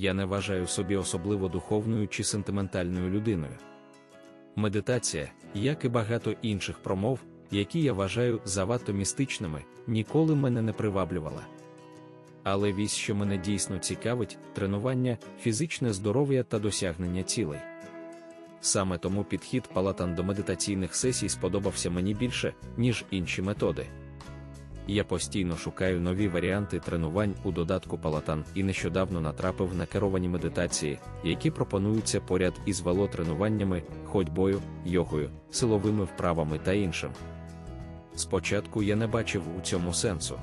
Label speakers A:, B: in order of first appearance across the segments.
A: я не вважаю собі особливо духовною чи сентиментальною людиною. Медитація, як і багато інших промов, які я вважаю завадто містичними, ніколи мене не приваблювала. Але вісь, що мене дійсно цікавить, тренування, фізичне здоров'я та досягнення цілей. Саме тому підхід палатан до медитаційних сесій сподобався мені більше, ніж інші методи. Я постійно шукаю нові варіанти тренувань у додатку палатан і нещодавно натрапив на керовані медитації, які пропонуються поряд із велотренуваннями, ходьбою, йогою, силовими вправами та іншим. Спочатку я не бачив у цьому сенсу.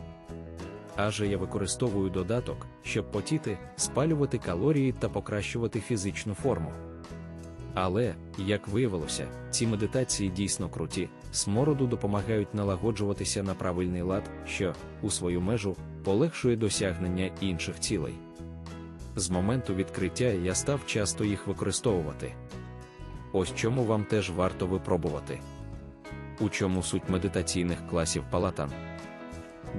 A: Адже я використовую додаток, щоб потіти, спалювати калорії та покращувати фізичну форму. Але, як виявилося, ці медитації дійсно круті, смороду допомагають налагоджуватися на правильний лад, що, у свою межу, полегшує досягнення інших цілей. З моменту відкриття я став часто їх використовувати. Ось чому вам теж варто випробувати. У чому суть медитаційних класів палатан?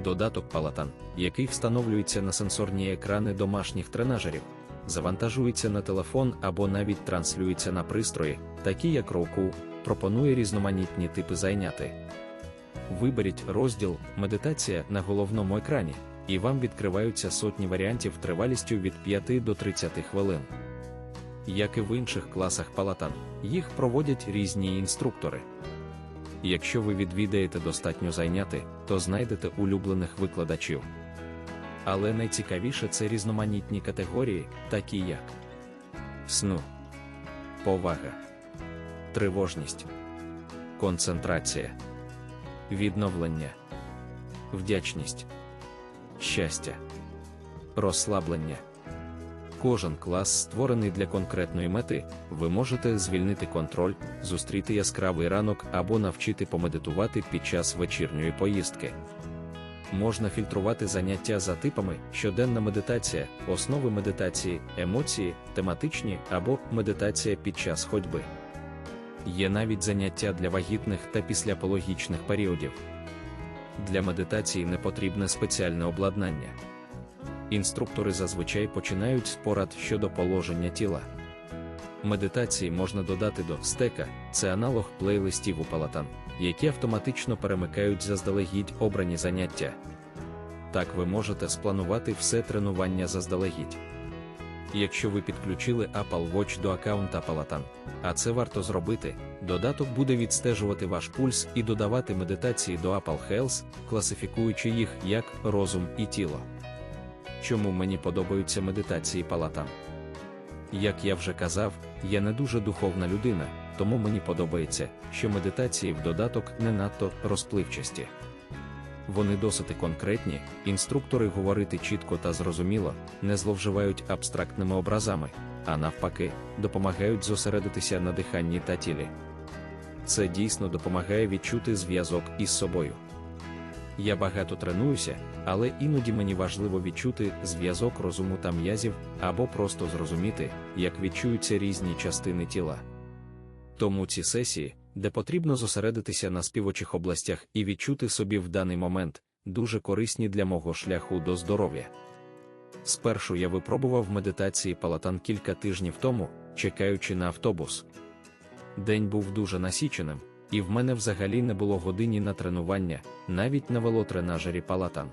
A: Додаток палатан, який встановлюється на сенсорні екрани домашніх тренажерів завантажується на телефон або навіть транслюється на пристрої, такі як Roku, пропонує різноманітні типи зайняти. Виберіть розділ Медитація на головному екрані, і вам відкриваються сотні варіантів тривалістю від 5 до 30 хвилин. Як і в інших класах палатан, їх проводять різні інструктори. Якщо ви відвідаєте достатньо зайняти, то знайдете улюблених викладачів. Але найцікавіше це різноманітні категорії, такі як сну, повага, тривожність, концентрація, відновлення, вдячність, щастя, розслаблення. Кожен клас створений для конкретної мети, ви можете звільнити контроль, зустріти яскравий ранок або навчити помедитувати під час вечірньої поїздки можна фільтрувати заняття за типами, щоденна медитація, основи медитації, емоції, тематичні або медитація під час ходьби. Є навіть заняття для вагітних та післяпологічних періодів. Для медитації не потрібне спеціальне обладнання. Інструктори зазвичай починають з порад щодо положення тіла. Медитації можна додати до стека, це аналог плейлистів у палатан які автоматично перемикають заздалегідь обрані заняття. Так ви можете спланувати все тренування заздалегідь. Якщо ви підключили Apple Watch до аккаунта Палатан, а це варто зробити, додаток буде відстежувати ваш пульс і додавати медитації до Apple Health, класифікуючи їх як розум і тіло. Чому мені подобаються медитації Палатан? Як я вже казав, я не дуже духовна людина тому мені подобається, що медитації в додаток не надто розпливчасті. Вони досить конкретні, інструктори говорити чітко та зрозуміло, не зловживають абстрактними образами, а навпаки, допомагають зосередитися на диханні та тілі. Це дійсно допомагає відчути зв'язок із собою. Я багато тренуюся, але іноді мені важливо відчути зв'язок розуму та м'язів або просто зрозуміти, як відчуються різні частини тіла. Тому ці сесії, де потрібно зосередитися на співочих областях і відчути собі в даний момент, дуже корисні для мого шляху до здоров'я. Спершу я випробував медитації палатан кілька тижнів тому, чекаючи на автобус. День був дуже насіченим, і в мене взагалі не було годині на тренування, навіть на велотренажері палатан.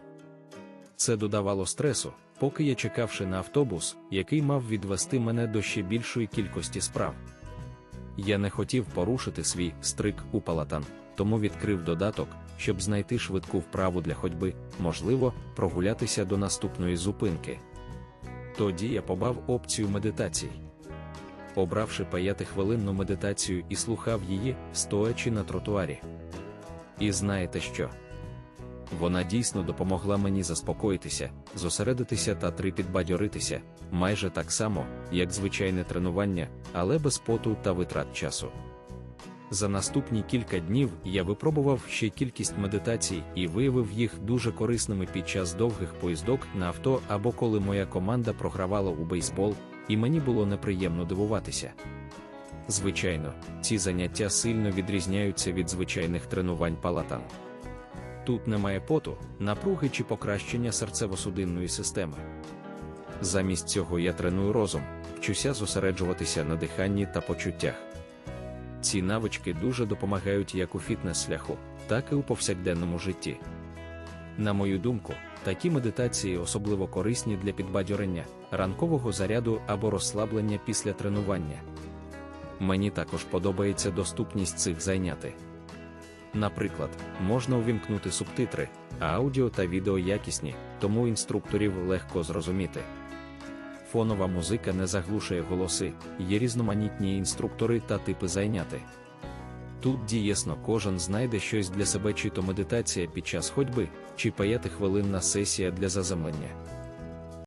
A: Це додавало стресу, поки я чекавши на автобус, який мав відвести мене до ще більшої кількості справ. Я не хотів порушити свій стрик у палатан, тому відкрив додаток, щоб знайти швидку вправу для ходьби, можливо, прогулятися до наступної зупинки. Тоді я побав опцію медитацій. Обравши 5-хвилинну медитацію і слухав її, стоячи на тротуарі. І знаєте що? Вона дійсно допомогла мені заспокоїтися, зосередитися та трипідбадьоритися, майже так само, як звичайне тренування, але без поту та витрат часу. За наступні кілька днів я випробував ще кількість медитацій і виявив їх дуже корисними під час довгих поїздок на авто або коли моя команда програвала у бейсбол, і мені було неприємно дивуватися. Звичайно, ці заняття сильно відрізняються від звичайних тренувань палатан. Тут немає поту, напруги чи покращення серцево-судинної системи. Замість цього я треную розум, вчуся зосереджуватися на диханні та почуттях. Ці навички дуже допомагають як у фітнес-шляху, так і у повсякденному житті. На мою думку, такі медитації особливо корисні для підбадьорення, ранкового заряду або розслаблення після тренування. Мені також подобається доступність цих зайняти. Наприклад, можна увімкнути субтитри, а аудіо та відео якісні, тому інструкторів легко зрозуміти. Фонова музика не заглушує голоси, є різноманітні інструктори та типи зайняти. Тут дієсно кожен знайде щось для себе, чи то медитація під час ходьби, чи паяти хвилинна сесія для заземлення.